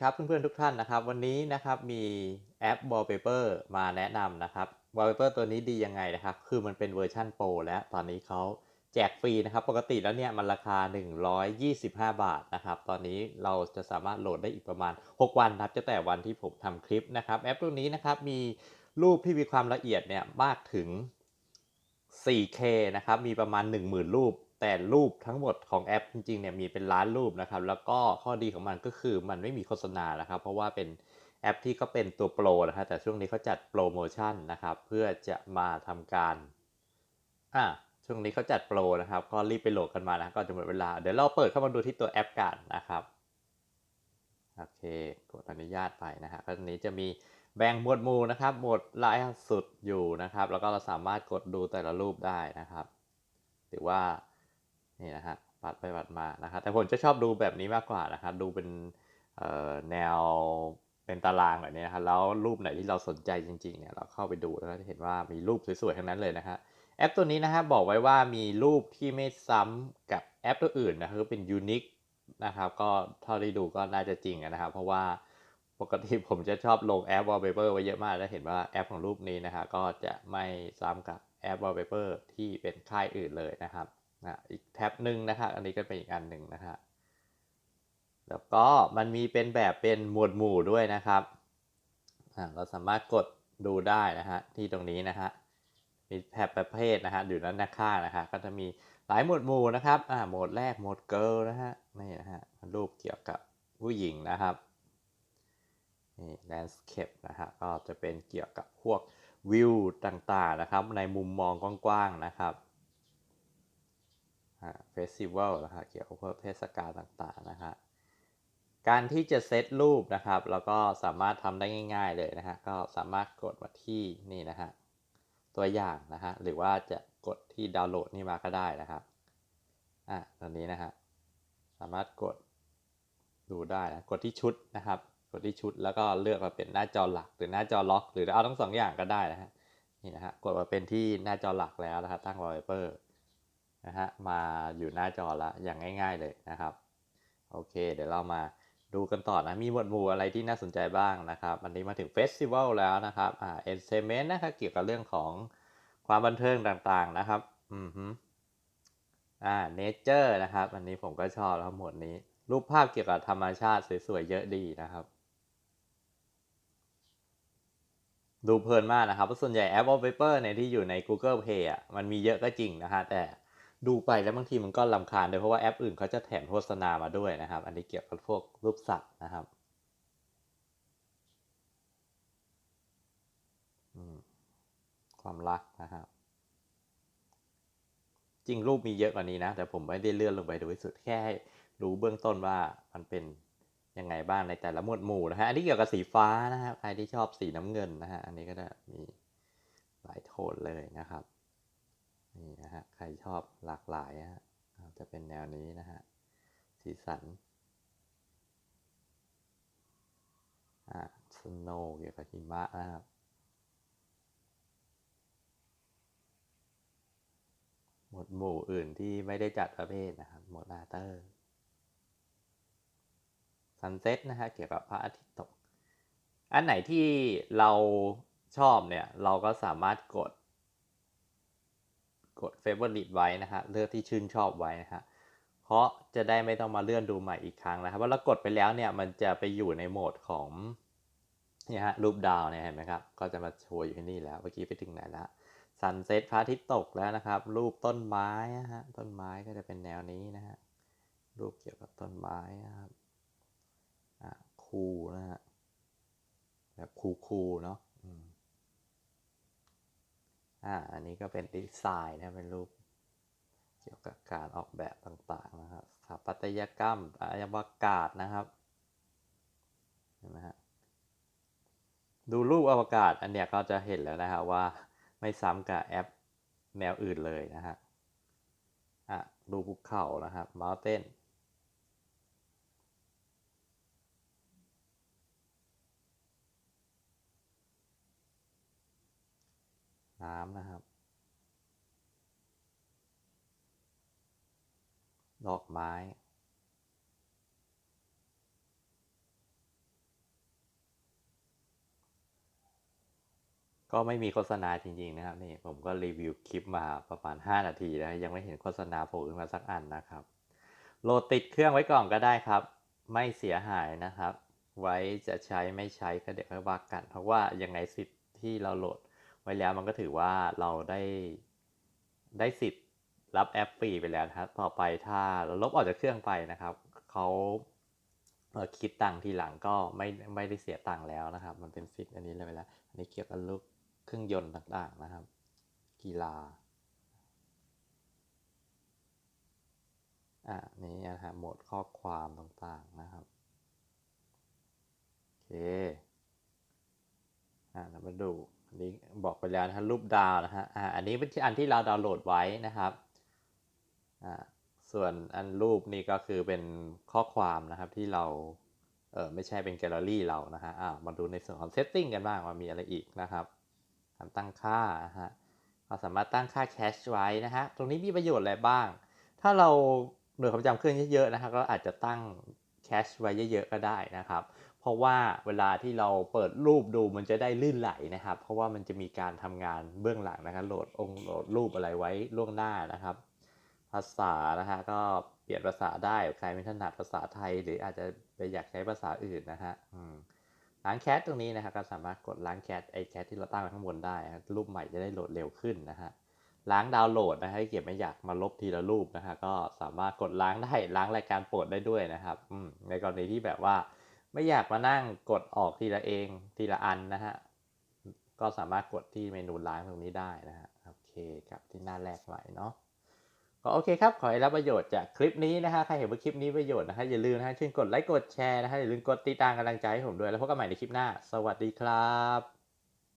ครับเพื่อนๆทุกท่านนะครับ วันนี้นะครับมีแอป Wallpaper มาแนะนำนะครับ Wallpaper ตัวนี้ดียังไงนะครับ คือมันเป็นเวอร์ชันโปรแล้วตอนนี้เขาแจกฟรีนะครับ ปกติแล้วเนี่ยมันราคา 125 บาทนะครับ ตอนนี้เราจะสามารถโหลดได้อีกประมาณ 6 วันนับตั้งแต่วันที่ผมทำคลิปนะครับ แอปตัวนี้นะครับมีรูปที่มีความละเอียดเนี่ยมากถึง 4K นะครับ มีประมาณ 10,000 รูป แต่รูปทั้งหมดของแอปจริงๆเนี่ยมีเป็นล้านรูปนะครับ แล้วก็ข้อดีของมันก็คือมันไม่มีโฆษณานะครับ เพราะว่าเป็นแอปที่เขาเป็นตัวโปรนะครับแต่ช่วงนี้เขาจัดโปรโมชั่นนะครับ เพื่อจะมาทำการอ่าช่วงนี้เขาจัดโปรนะครับ ก็รีบไปโหลดกันมานะก่อนจะหมดเวลา เดี๋ยวเราเปิดเข้ามาดูที่ตัวแอปกันนะครับโอเคกดอนุญาตไปนะฮะก็นี้จะมีแบ่งหมวดหมู่นะครับ หมวดล่าสุดอยู่นะครับ แล้วก็เราสามารถกดดูแต่ละรูปได้นะครับหรือว่า นี่นะฮะปัดไปปัดมานะครับแต่ผมจะชอบดูแบบนี้มากกว่านะครับดูเป็นแนวเป็นตารางแบบนี้นะครับแล้วรูปไหนที่เราสนใจจริงๆเนี่ยเราเข้าไปดูแล้วจะเห็นว่ามีรูปสวยๆทั้งนั้นเลยนะฮะแอปตัวนี้นะฮะบอกไว้ว่ามีรูปที่ไม่ซ้ำกับแอปตัวอื่นนะครับเป็นยูนิคนะครับก็เท่าที่ดูก็น่าจะจริงนะครับ เพราะว่าปกติผมจะชอบลงแอป Wallpaper ไว้เยอะมากแล้วเห็นว่าแอปของรูปนี้นะฮะก็จะไม่ซ้ำกับแอป Wallpaper ที่เป็นค่ายอื่นเลยนะครับ นะอีกแท็บหนึ่งนะครับอันนี้ก็เป็นอีกอันหนึ่งนะฮะแล้วก็มันมีเป็นแบบเป็นหมวดหมู่ด้วยนะครับเราสามารถกดดูได้นะฮะที่ตรงนี้นะฮะมีแท็บประเภทนะฮะอยู่ด้านหน้าข้างนะฮะก็จะมีหลายหมวดหมู่นะครับอ่าหมวดแรกหมวดเกิร์ลนะฮะนี่นะฮะรูปเกี่ยวกับผู้หญิงนะครับนี่ landscape นะฮะก็จะเป็นเกี่ยวกับพวกวิวต่างๆนะครับ ในมุมมองกว้างๆนะครับ เฟสติวัลนะฮะเกี่ยวกับเทศกาลต่างๆนะฮะการที่จะเซตรูปนะครับเราก็สามารถทำได้ง่ายๆเลยนะฮะก็สามารถกดมาที่นี่นะฮะตัวอย่างนะฮะหรือว่าจะกดที่ดาวน์โหลดนี่มาก็ได้นะครับอะตอนนี้นะฮะสามารถกดดูได้นะกดที่ชุดนะครับ กดที่ชุดแล้วก็เลือกมาเป็นหน้าจอหลัก หรือหน้าจอล็อก หรือเอาทั้งสองอย่างก็ได้นะฮะนี่นะฮะกดมาเป็นที่หน้าจอหลักแล้วนะครับตั้ง wallpaper นะฮะมาอยู่หน้าจอละอย่างง่าย ๆเลยนะครับโอเค เดี๋ยวเรามาดูกันต่อนะ มีหมวดหมู่อะไรที่น่าสนใจบ้างนะครับอันนี้มาถึงเฟสติวัลแล้วนะครับอ่าเอนเตอร์เมนต์นะครับเกี่ยวกับเรื่องของความบันเทิงต่างๆนะครับอืมฮึอ่าเนเจอร์นะครับ อันนี้ผมก็ชอบแล้วหมวดนี้ รูปภาพเกี่ยวกับธรรมชาติสวยๆเยอะดีนะครับ ดูเพลินมากนะครับส่วนใหญ่แอป Wallpaper เนี่ยที่อยู่ใน Google Play อะมันมีเยอะก็จริงนะฮะแต่ ดูไปแล้วบางทีมันก็ลำคาญด้วยเพราะว่าแอปอื่นเขาจะแถมโฆษณามาด้วยนะครับ อันนี้เกี่ยวกับพวกรูปสัตว์นะครับความรักนะครับ จริงรูปมีเยอะกว่านี้นะ แต่ผมไม่ได้เลื่อนลงไปดูที่สุดแค่ รู้เบื้องต้นว่ามันเป็นยังไงบ้างในแต่ละหมวดหมู่นะฮะอันนี้เกี่ยวกับสีฟ้านะครับใครที่ชอบสีน้ำเงินนะฮะอันนี้ก็จะมีหลายโทนเลยนะครับ นี่นะฮะ ใครชอบหลากหลายฮะจะเป็นแนวนี้นะฮะ สีสันอ่าสโนว์เกี่ยวกับหิมะนะครับหมวดหมู่อื่นที่ไม่ได้จัดประเภทนะครับ หมวดอาเตอร์ซันเซ็ตนะฮะ เกี่ยวกับพระอาทิตย์ตก อันไหนที่เราชอบเนี่ย เราก็สามารถกด กด favorite ไว้นะฮะเลือกที่ชื่นชอบไว้นะฮะเพราะจะได้ไม่ต้องมาเลื่อนดูใหม่อีกครั้งนะครับว่าเรากดไปแล้วเนี่ยมันจะไปอยู่ในโหมดของนี่ฮะรูปดาวเนี่ยเห็นไหมครับ ก็จะมาโชว์อยู่ที่นี่แล้วเมื่อกี้ไปถึงไหนแล้วซันเซ็ตพระอาทิตย์ตกแล้วนะครับ รูปต้นไม้นะฮะต้นไม้ก็จะเป็นแนวนี้นะฮะรูปเกี่ยวกับต้นไม้นะครับอ่าคูนะฮะแบบคูคูเนาะ อ่าอันนี้ก็เป็นดีไซน์นะเป็นรูปเกี่ยวกับการออกแบบต่างๆนะครับสถาปัตยกรรมอาวกาศนะครับเห็นไหมฮะดูรูปอวกาศอันเนี้ยก็จะเห็นแล้วนะฮะว่าไม่ซ้ำกับแอปแนวอื่นเลยนะฮะอะดูภูเขานะครับ mountain น้ำนะครับ ดอกไม้ ก็ไม่มีโฆษณาจริง ๆ นะครับนี่ผมก็รีวิวคลิปมาประมาณ 5 นาทีแล้วยังไม่เห็นโฆษณาโผล่ขึ้นมาสักอันนะครับ โหลดติดเครื่องไว้ก่อนก็ได้ครับ ไม่เสียหายนะครับ ไว้จะใช้ไม่ใช้ก็เดี๋ยวค่อยว่ากัน เพราะว่ายังไงสิทธิ์ที่เราโหลด ไว้แล้วมันก็ถือว่าเราได้ได้สิทธิ์รับแอปฟรีไปแล้วครับต่อไปถ้าเราลบออกจากเครื่องไปนะครับเขาเคิดตังค์ทีหลังก็ไม่ไม่ได้เสียตังค์แล้วนะครับ มันเป็นฟิกอันนี้เลยไปแล้วอันนี้เกี่ยวกับลูกเครื่องยนต์ต่างๆนะครับ กีฬาอ่านี้นะฮะโหมดข้อความต่างๆนะครับโอเคอ่าเรามาดู อันนี้บอกไปแล้วนะฮะรูปดาวนะฮะอ่าอันนี้เป็นอันที่เราดาวน์โหลดไว้นะครับอ่าส่วนอันรูปนี่ก็คือเป็นข้อความนะครับที่เราเออไม่ใช่เป็นแกลเลอรี่เรานะฮะอ่ามาดูในส่วนของเซตติ้งกันบ้างว่ามีอะไรอีกนะครับการตั้งค่านะฮะเราสามารถตั้งค่าแคชไว้นะฮะตรงนี้มีประโยชน์อะไรบ้าง ถ้าเราหน่วยความจำเครื่องเยอะๆนะครับก็อาจจะตั้งแคชไว้เยอะๆก็ได้นะครับ เพราะว่าเวลาที่เราเปิดรูปดูมันจะได้ลื่นไหลนะครับ เพราะว่ามันจะมีการทำงานเบื้องหลังนะครับโหลดองค์โหลดรูปอะไรไว้ล่วงหน้านะครับ ภาษานะฮะก็เปลี่ยนภาษาได้ใครไม่ถนัดภาษาไทย หรืออาจจะไปอยากใช้ภาษาอื่นนะฮะล้างแคชตรงนี้นะครับก็สามารถกดล้างแคชไอแคชที่เราตั้งไว้ข้างบนได้รูปใหม่จะได้โหลดเร็วขึ้นนะฮะล้างดาวน์โหลดนะฮะเก็บไม่อยากมาลบทีละรูปนะฮะก็สามารถกดล้างได้ล้างรายการโปรดได้ด้วยนะครับในกรณีที่แบบว่า ไม่อยากมานั่งกดออกทีละเองทีละอันนะฮะ ก็สามารถกดที่เมนูล้างตรงนี้ได้นะฮะ โอเคกลับที่หน้าแรกไหม่เนาะก็โอเคครับ ขอให้รับประโยชน์จากคลิปนี้นะฮะ ใครเห็นว่าคลิปนี้ประโยชน์นะฮะ อย่าลืมนะฮะช่วยกดไลค์ กดแชร์นะฮะ อย่าลืมกดติดตามกำลังใจให้ผมด้วย แล้วพบกันใหม่ในคลิปหน้า สวัสดีครับ